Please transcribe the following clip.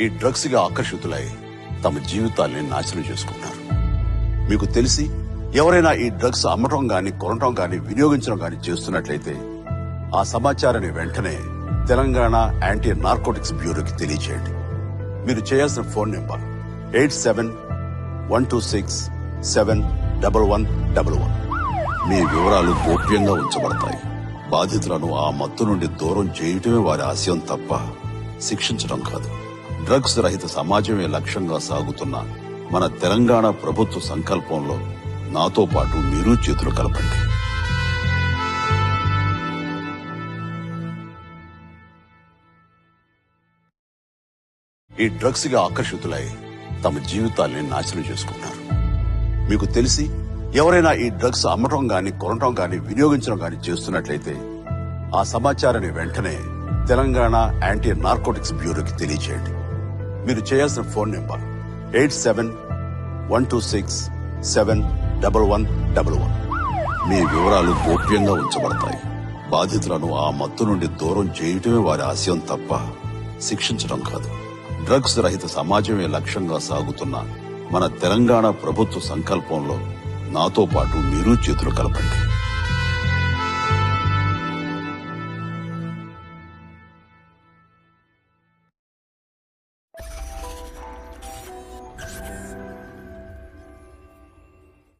ఈ డ్రగ్స్గా ఆకర్షితులై తమ జీవితాల్ని నాశనం చేసుకుంటారు. మీకు తెలిసి ఎవరైనా ఈ డ్రగ్స్ అమ్మటం గాని కొనటం గాని వినియోగించడం గాని చేస్తున్నట్లయితే ఆ సమాచారాన్ని వెంటనే తెలంగాణ యాంటీ నార్కోటిక్స్ బ్యూరోకి తెలియజేయండి. మీరు చేయాల్సిన phone number eight seven one two six seven double one double one. మీ వివరాలు గోప్యంగా ఉంచబడతాయి. బాధితులను ఆ మత్తు నుండి దూరం చేయటమే వారి ఆశయం తప్ప శిక్షించడం కాదు. డ్రగ్స్ రహిత సమాజమే లక్ష్యంగా సాగుతున్న మన తెలంగాణ ప్రభుత్వ సంకల్పంలో నాతో పాటు మీరు చేతులు కలపండి. ఈ డ్రగ్స్గా ఆకర్షితులై తమ జీవితాల్ని నాశనం చేసుకుంటారు మీకు తెలిసి ఎవరైనా ఈ డ్రగ్స్ అమ్మటం గాని కొనటం గాని వినియోగించడం గాని చేస్తున్నట్లయితే ఆ సమాచారాన్ని వెంటనే తెలంగాణ యాంటీ నార్కోటిక్స్ బ్యూరోకి తెలియజేయండి. మీరు చేయాల్సిన phone number eight seven one two six seven double one double one. మీ వివరాలు గోప్యంగా ఉంచబడతాయి. బాధితులను ఆ మత్తు నుండి దూరం చేయటమే వారి ఆశయం తప్ప శిక్షించడం కాదు. డ్రగ్స్ రహిత సమాజమే లక్ష్యంగా సాగుతున్న మన తెలంగాణ ప్రభుత్వ సంకల్పంలో నాతో పాటు మీరు చేతులు కలపండి.